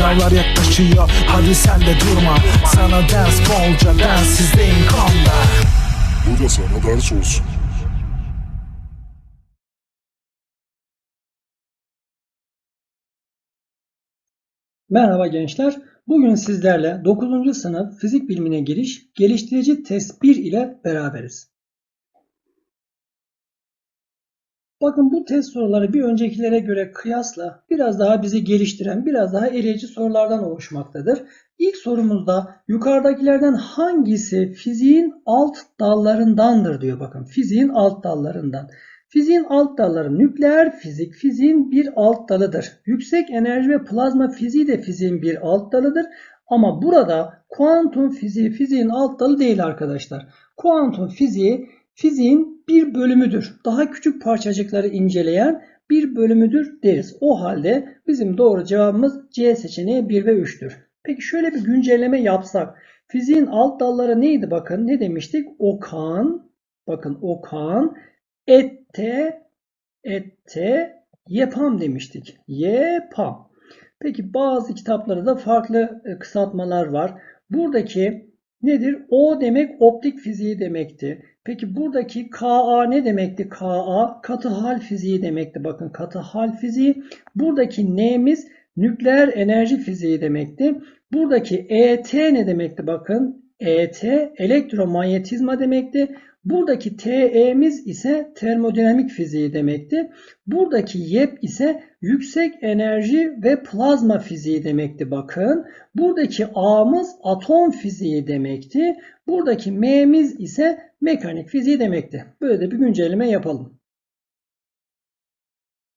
Sınavlar yaklaşıyor hadi sen de durma Sana ders bolca densizliğin konda Bu da sana ders olsun. Merhaba gençler. Bugün sizlerle 9. sınıf fizik bilimine giriş geliştirici test 1 ile beraberiz. Bakın bu test soruları bir öncekilere göre kıyasla biraz daha bizi geliştiren, biraz daha eleyici sorulardan oluşmaktadır. İlk sorumuzda yukarıdakilerden hangisi fiziğin alt dallarındandır diyor bakın. Fiziğin alt dallarından. Fiziğin alt dalları nükleer fizik fiziğin bir alt dalıdır. Yüksek enerji ve plazma fiziği de fiziğin bir alt dalıdır. Ama burada kuantum fiziği fiziğin alt dalı değil arkadaşlar. Kuantum fiziği fiziğin bir bölümüdür. Daha küçük parçacıkları inceleyen bir bölümüdür deriz. O halde bizim doğru cevabımız C seçeneği 1 ve 3'tür. Peki şöyle bir güncelleme yapsak. Fiziğin alt dalları neydi bakın ne demiştik? Okan, bakın okan, ette, ette, yepam demiştik. Yepam. Peki bazı kitaplarda da farklı e, kısaltmalar var. Buradaki nedir? O demek optik fiziği demekti. Peki buradaki Ka ne demekti? Ka katı hal fiziği demekti. Bakın katı hal fiziği. Buradaki N'miz nükleer enerji fiziği demekti. Buradaki ET ne demekti? Bakın ET elektromanyetizma demekti. Buradaki TE'miz ise termodinamik fiziği demekti. Buradaki YEP ise yüksek enerji ve plazma fiziği demekti bakın. Buradaki A'mız atom fiziği demekti. Buradaki M'miz ise mekanik fiziği demekti. Böyle de bir güncelleme yapalım.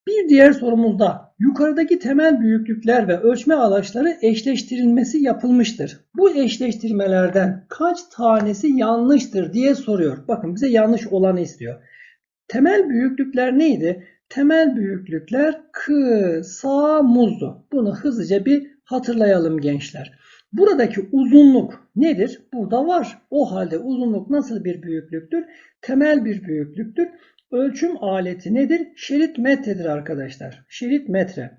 Bir diğer sorumuzda yukarıdaki temel büyüklükler ve ölçme araçları eşleştirilmesi yapılmıştır. Bu eşleştirmelerden kaç tanesi yanlıştır diye soruyor. Bakın bize yanlış olanı istiyor. Temel büyüklükler neydi? Temel büyüklükler kısa muzdu. Bunu hızlıca bir hatırlayalım gençler. Buradaki uzunluk nedir? Burada var. O halde uzunluk nasıl bir büyüklüktür? Temel bir büyüklüktür. Ölçüm aleti nedir? Şerit metredir arkadaşlar. Şerit metre.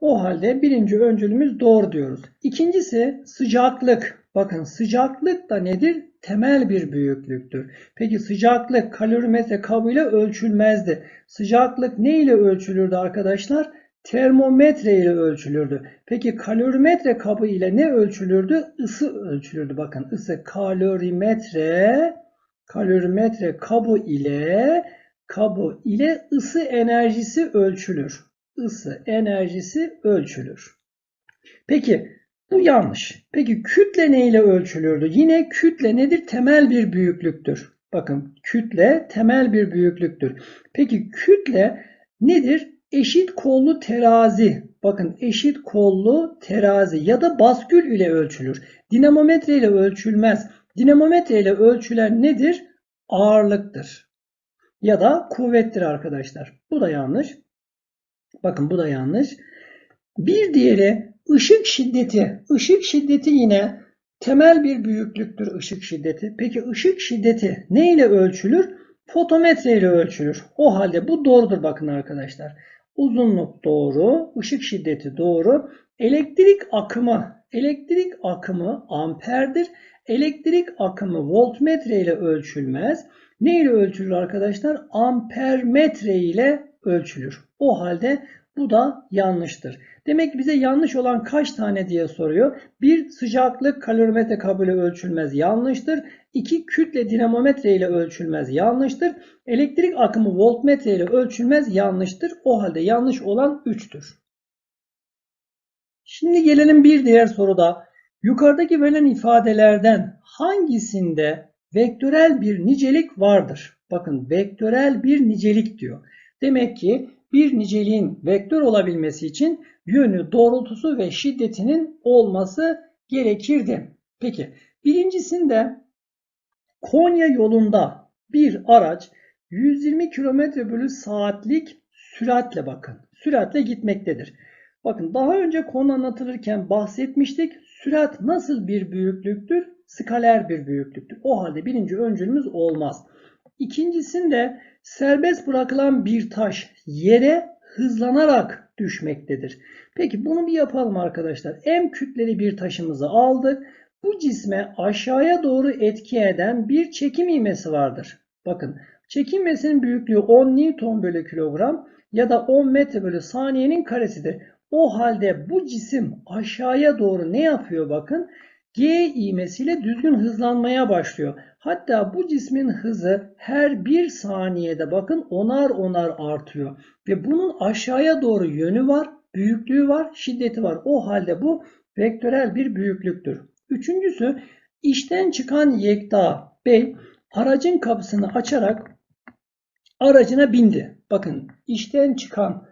O halde birinci öncülümüz doğru diyoruz. İkincisi sıcaklık. Bakın sıcaklık da nedir? Temel bir büyüklüktür. Peki sıcaklık kalorimetre kabıyla ölçülmezdi. Sıcaklık ne ile ölçülürdü arkadaşlar? Termometre ile ölçülürdü. Peki kalorimetre kabı ile ne ölçülürdü? Isı ölçülürdü. Bakın ısı kalorimetre kalorimetre kabı ile kabı ile ısı enerjisi ölçülür. Isı enerjisi ölçülür. Peki bu yanlış. Peki kütle ne ile ölçülürdü? Yine kütle nedir? Temel bir büyüklüktür. Bakın kütle temel bir büyüklüktür. Peki kütle nedir? Eşit kollu terazi. Bakın eşit kollu terazi ya da baskül ile ölçülür. Dinamometre ile ölçülmez. Dinamometre ile ölçülen nedir? Ağırlıktır. Ya da kuvvettir arkadaşlar. Bu da yanlış. Bakın bu da yanlış. Bir diğeri ışık şiddeti. Işık şiddeti yine temel bir büyüklüktür ışık şiddeti. Peki ışık şiddeti ne ile ölçülür? Fotometre ile ölçülür. O halde bu doğrudur bakın arkadaşlar. Uzunluk doğru, ışık şiddeti doğru. Elektrik akımı, elektrik akımı amperdir. Elektrik akımı voltmetre ile ölçülmez. Ne ile ölçülür arkadaşlar? Ampermetre ile ölçülür. O halde bu da yanlıştır. Demek ki bize yanlış olan kaç tane diye soruyor. Bir sıcaklık kalorimetre kabulü ölçülmez yanlıştır. İki kütle dinamometre ile ölçülmez yanlıştır. Elektrik akımı voltmetre ile ölçülmez yanlıştır. O halde yanlış olan 3'tür. Şimdi gelelim bir diğer soruda. Yukarıdaki verilen ifadelerden hangisinde vektörel bir nicelik vardır? Bakın vektörel bir nicelik diyor. Demek ki bir niceliğin vektör olabilmesi için yönü, doğrultusu ve şiddetinin olması gerekirdi. Peki birincisinde Konya yolunda bir araç 120 km bölü saatlik süratle bakın. Süratle gitmektedir. Bakın daha önce konu anlatılırken bahsetmiştik. Sürat nasıl bir büyüklüktür? Skaler bir büyüklüktür. O halde birinci öncülümüz olmaz. İkincisinde serbest bırakılan bir taş yere hızlanarak düşmektedir. Peki bunu bir yapalım arkadaşlar. M kütleli bir taşımızı aldık. Bu cisme aşağıya doğru etki eden bir çekim ivmesi vardır. Bakın çekim ivmesinin büyüklüğü 10 Newton bölü kilogram ya da 10 metre bölü saniyenin karesidir. O halde bu cisim aşağıya doğru ne yapıyor bakın? G ivmesiyle düzgün hızlanmaya başlıyor. Hatta bu cismin hızı her bir saniyede bakın onar onar artıyor. Ve bunun aşağıya doğru yönü var, büyüklüğü var, şiddeti var. O halde bu vektörel bir büyüklüktür. Üçüncüsü işten çıkan Yekta Bey aracın kapısını açarak aracına bindi. Bakın işten çıkan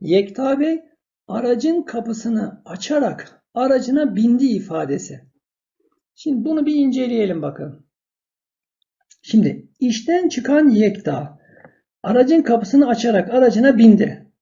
Yekta Bey aracın kapısını açarak aracına bindi ifadesi. Şimdi bunu bir inceleyelim bakın. Şimdi işten çıkan Yekta aracın kapısını açarak aracına bindi.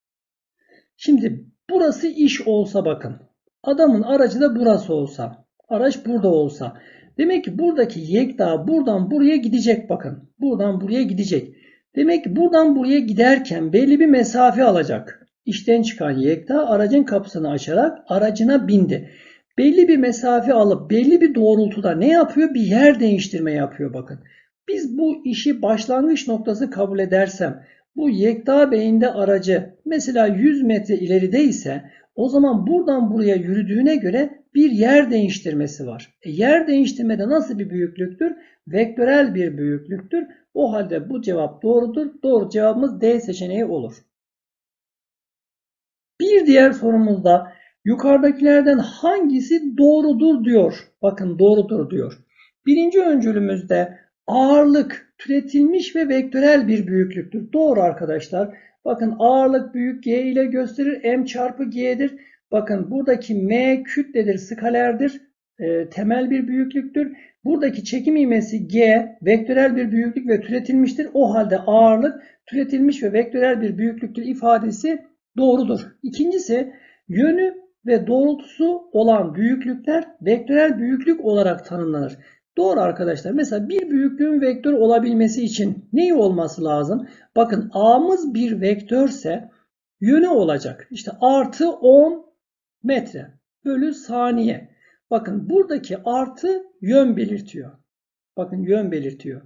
Şimdi burası iş olsa bakın. Adamın aracı da burası olsa. Araç burada olsa. Demek ki buradaki Yekta buradan buraya gidecek bakın. Buradan buraya gidecek. Demek ki buradan buraya giderken belli bir mesafe alacak. İşten çıkan Yekta aracın kapısını açarak aracına bindi. Belli bir mesafe alıp belli bir doğrultuda ne yapıyor? Bir yer değiştirme yapıyor bakın. Biz bu işi başlangıç noktası kabul edersem bu Yekta Bey'inde aracı mesela 100 metre ileride ise o zaman buradan buraya yürüdüğüne göre bir yer değiştirmesi var. E, yer değiştirmede nasıl bir büyüklüktür? Vektörel bir büyüklüktür. O halde bu cevap doğrudur. Doğru cevabımız D seçeneği olur. Bir diğer sorumuzda yukarıdakilerden hangisi doğrudur diyor. Bakın doğrudur diyor. Birinci öncülümüzde ağırlık türetilmiş ve vektörel bir büyüklüktür. Doğru arkadaşlar. Bakın ağırlık büyük G ile gösterir. M çarpı G'dir. Bakın buradaki M kütledir, skalerdir. E, temel bir büyüklüktür. Buradaki çekim ivmesi G vektörel bir büyüklük ve türetilmiştir. O halde ağırlık türetilmiş ve vektörel bir büyüklüktür ifadesi doğrudur. İkincisi yönü ve doğrultusu olan büyüklükler vektörel büyüklük olarak tanımlanır. Doğru arkadaşlar. Mesela bir büyüklüğün vektör olabilmesi için neyi olması lazım? Bakın A'mız bir vektörse yönü olacak. İşte artı 10 metre bölü saniye. Bakın buradaki artı yön belirtiyor. Bakın yön belirtiyor.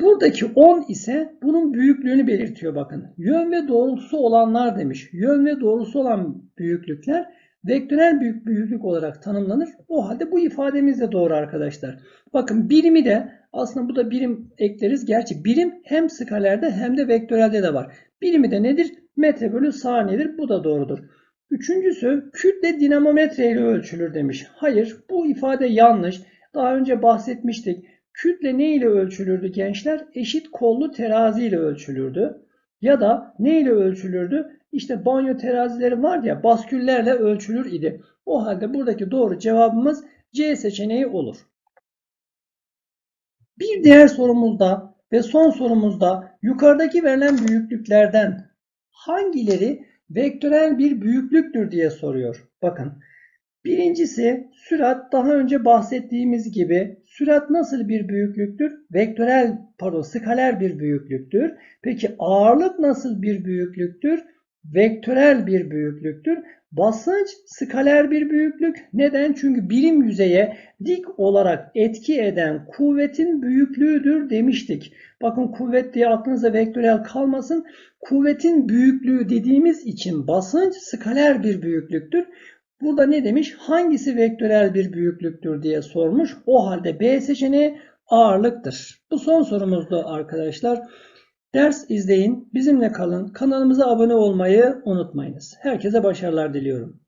Buradaki 10 ise bunun büyüklüğünü belirtiyor bakın. Yön ve doğrultusu olanlar demiş. Yön ve doğrultusu olan büyüklükler vektörel büyük büyüklük olarak tanımlanır. O halde bu ifademiz de doğru arkadaşlar. Bakın birimi de aslında bu da birim ekleriz. Gerçi birim hem skalerde hem de vektörelde de var. Birimi de nedir? Metre bölü saniyedir. Bu da doğrudur. Üçüncüsü kütle dinamometre ile ölçülür demiş. Hayır bu ifade yanlış. Daha önce bahsetmiştik. Kütle ne ile ölçülürdü gençler? Eşit kollu terazi ile ölçülürdü. Ya da ne ile ölçülürdü? İşte banyo terazileri var ya basküllerle ölçülür idi. O halde buradaki doğru cevabımız C seçeneği olur. Bir diğer sorumuzda ve son sorumuzda yukarıdaki verilen büyüklüklerden hangileri vektörel bir büyüklüktür diye soruyor. Bakın birincisi sürat daha önce bahsettiğimiz gibi sürat nasıl bir büyüklüktür? Vektörel pardon skaler bir büyüklüktür. Peki ağırlık nasıl bir büyüklüktür? Vektörel bir büyüklüktür. Basınç skaler bir büyüklük. Neden? Çünkü birim yüzeye dik olarak etki eden kuvvetin büyüklüğüdür demiştik. Bakın kuvvet diye aklınıza vektörel kalmasın. Kuvvetin büyüklüğü dediğimiz için basınç skaler bir büyüklüktür. Burada ne demiş? Hangisi vektörel bir büyüklüktür diye sormuş. O halde B seçeneği ağırlıktır. Bu son sorumuzdu arkadaşlar. Ders izleyin, bizimle kalın, kanalımıza abone olmayı unutmayınız. Herkese başarılar diliyorum.